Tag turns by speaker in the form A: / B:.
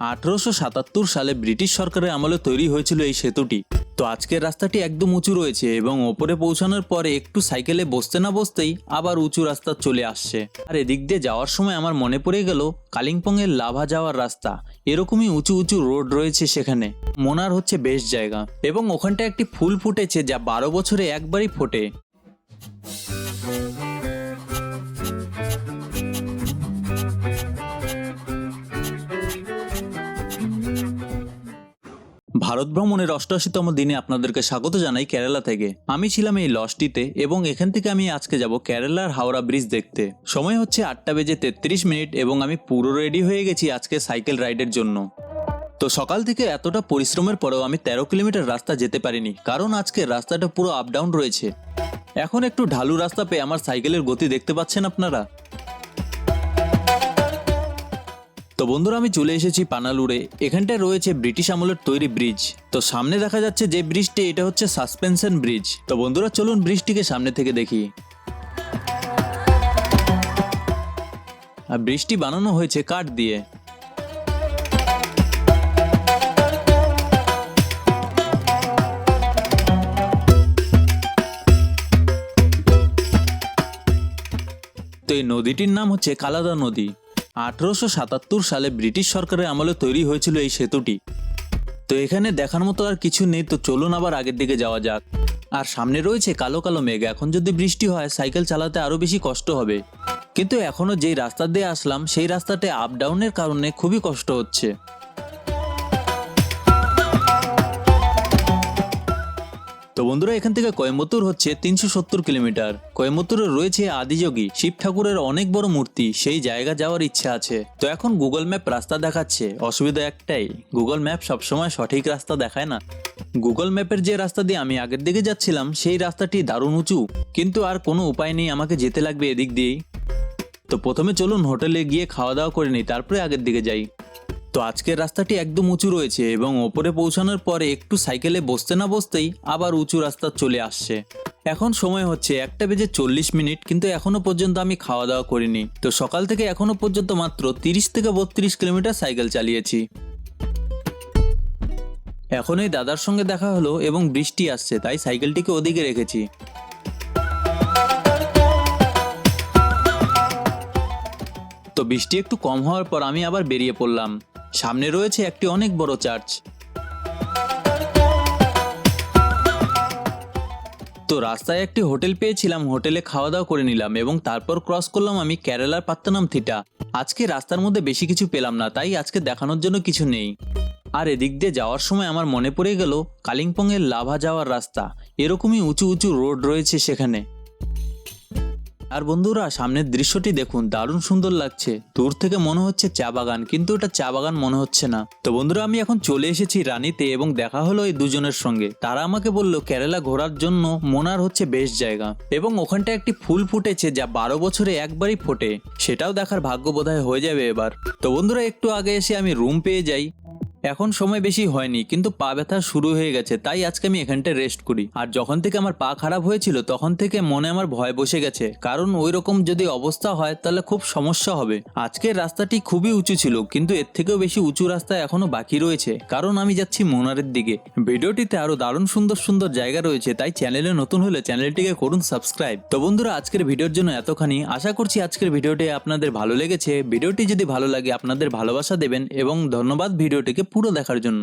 A: আঠারোশো সাতাত্তর সালে ব্রিটিশ সরকারের আমলে তৈরি হয়েছিল এই সেতুটি। তো আজকের রাস্তাটি একদম উঁচু রয়েছে এবং ওপরে পৌঁছানোর পরে একটু সাইকেলে বসতে না বসতেই আবার উঁচু রাস্তা চলে আসছে। আর এদিক দিয়ে যাওয়ার সময় আমার মনে পড়ে গেল কালিম্পংয়ের লাভা যাওয়ার রাস্তা। এরকমই উঁচু উঁচু রোড রয়েছে সেখানে। মোনার হচ্ছে বেশ জায়গা এবং ওখানটা একটি ফুল ফুটেছে যা বারো বছরে একবারই ফোটে। ভারত ভ্রমণের অষ্টআশিতম দিনে আপনাদেরকে স্বাগত জানাই কেরালা থেকে। আমি ছিলাম এই লসটিতে এবং এখান থেকে আমি আজকে যাব কেরালার হাওড়া ব্রিজ দেখতে। সময় হচ্ছে আটটা বেজে তেত্রিশ মিনিট এবং আমি পুরো রেডি হয়ে গেছি আজকে সাইকেল রাইডের জন্য। তো সকাল থেকে এতটা পরিশ্রমের পরেও আমি তেরো কিলোমিটার রাস্তা যেতে পারিনি, কারণ আজকে রাস্তাটা পুরো আপ ডাউন রয়েছে। এখন একটু ঢালু রাস্তা পেয়ে আমার সাইকেলের গতি দেখতে পাচ্ছেন আপনারা? তো বন্ধুরা, আমি চলে এসেছি পানালুরে। এখানটায় রয়েছে ব্রিটিশ আমলের তৈরি ব্রিজ। তো সামনে দেখা যাচ্ছে যে ব্রিজটি, এটা হচ্ছে সাসপেনশন ব্রিজ। তো বন্ধুরা, চলুন ব্রিজটিকে সামনে থেকে দেখি। আর ব্রিজটি বানানো হয়েছে কাঠ দিয়ে। তো এই নদীটির নাম হচ্ছে কালাদা নদী। আঠারোশো সাতাত্তর সালে ব্রিটিশ সরকারের আমলে তৈরি হয়েছিল এই সেতুটি। তো এখানে দেখার মতো আর কিছু নেই, তো চলুন আবার আগের দিকে যাওয়া যাক। আর সামনে রয়েছে কালো কালো মেঘ, এখন যদি বৃষ্টি হয়, সাইকেল চালাতে আরও বেশি কষ্ট হবে। কিন্তু এখনও যেই রাস্তা দিয়ে আসলাম, সেই রাস্তাতে আপ ডাউনের কারণে খুবই কষ্ট হচ্ছে। তো বন্ধুরা, এখান থেকে কোয়েম্বতুর হচ্ছে তিনশো সত্তর কিলোমিটার। কোয়েম্বতুরে রয়েছে আদিযোগী শিব ঠাকুরের অনেক বড় মূর্তি, সেই জায়গা যাওয়ার ইচ্ছা আছে। তো এখন গুগল ম্যাপ রাস্তা দেখাচ্ছে, অসুবিধা একটাই গুগল ম্যাপ সবসময় সঠিক রাস্তা দেখায় না। গুগল ম্যাপের যে রাস্তা দিয়ে আমি আগের দিকে যাচ্ছিলাম, সেই রাস্তাটি দারুণ উঁচু, কিন্তু আর কোনো উপায় নেই আমাকে যেতে লাগবে এদিক দিয়েই। তো প্রথমে চলুন হোটেলে গিয়ে খাওয়া দাওয়া করে নিই, তারপরে আগের দিকে যাই। তো আজকের রাস্তাটি একদম উঁচু রয়েছে এবং ওপরে পৌঁছানোর পরে একটু সাইকেলে বসতে না বসতেই আবার উঁচু রাস্তা চলে আসছে। এখন সময় হচ্ছে একটা বেজে চল্লিশ মিনিট, কিন্তু এখনও পর্যন্ত আমি খাওয়া দাওয়া করিনি। তো সকাল থেকে এখনও পর্যন্ত মাত্র তিরিশ থেকে বত্রিশ কিলোমিটার সাইকেল চালিয়েছি। এখন এই দাদার সঙ্গে দেখা হলো এবং বৃষ্টি আসছে, তাই সাইকেলটিকে ওদিকে রেখেছি। তো বৃষ্টি একটু কম হওয়ার পর আমি আবার বেরিয়ে পড়লাম। সামনে রয়েছে একটি অনেক বড় চার্চ। তো রাস্তায় একটি হোটেল পেয়েছিলাম, হোটেলে খাওয়া দাওয়া করে নিলাম এবং তারপর ক্রস করলাম আমি কেরালার পাত্তানাম থিটা। আজকে রাস্তার মধ্যে বেশি কিছু পেলাম না, তাই আজকে দেখানোর জন্য কিছু নেই। আর এদিক দিয়ে যাওয়ার সময় আমার মনে পড়ে গেল কালিম্পংয়ের লাভা যাওয়ার রাস্তা। এরকমই উঁচু উঁচু রোড রয়েছে সেখানে। আর বন্ধুরা, সামনের দৃশ্যটি দেখুন, দারুণ সুন্দর লাগছে। দূর থেকে মনে হচ্ছে চা বাগান, কিন্তু এটা চা বাগান মনে হচ্ছে না। তো বন্ধুরা, আমি এখন চলে এসেছি রানীতে এবং দেখা হলো এই দুজনের সঙ্গে। তারা আমাকে বলল, কেরালা ঘোরার জন্য মোনার হচ্ছে বেশ জায়গা এবং ওখানটা একটি ফুল ফুটেছে যা বারো বছরে একবারই ফোটে। সেটাও দেখার ভাগ্য বোধহয় হয়ে যাবে এবার। তো বন্ধুরা, একটু আগে এসে আমি রুম পেয়ে যাই। এখন সময় বেশি হয়নি, কিন্তু পা ব্যথা শুরু হয়ে গেছে, তাই আজকে আমি এখানটায় রেস্ট করি। আর যখন থেকে আমার পা খারাপ হয়েছিল, তখন থেকে মনে আমার ভয় বসে গেছে। কারণ ওই রকম যদি অবস্থা হয়, তাহলে খুব সমস্যা হবে। আজকের রাস্তাটি খুবই উঁচু ছিল, কিন্তু এর থেকেও বেশি উঁচু রাস্তা এখনও বাকি রয়েছে। কারণ আমি যাচ্ছি মোনারের দিকে। ভিডিওটিতে আরও দারুণ সুন্দর সুন্দর জায়গা রয়েছে, তাই চ্যানেলে নতুন হলে চ্যানেলটিকে করুন সাবস্ক্রাইব। তো বন্ধুরা, আজকের ভিডিওর জন্য এতখানি। আশা করছি আজকের ভিডিওটি আপনাদের ভালো লেগেছে। ভিডিওটি যদি ভালো লাগে, আপনাদের ভালোবাসা দেবেন এবং ধন্যবাদ ভিডিওটিকে পুরো দেখার জন্য।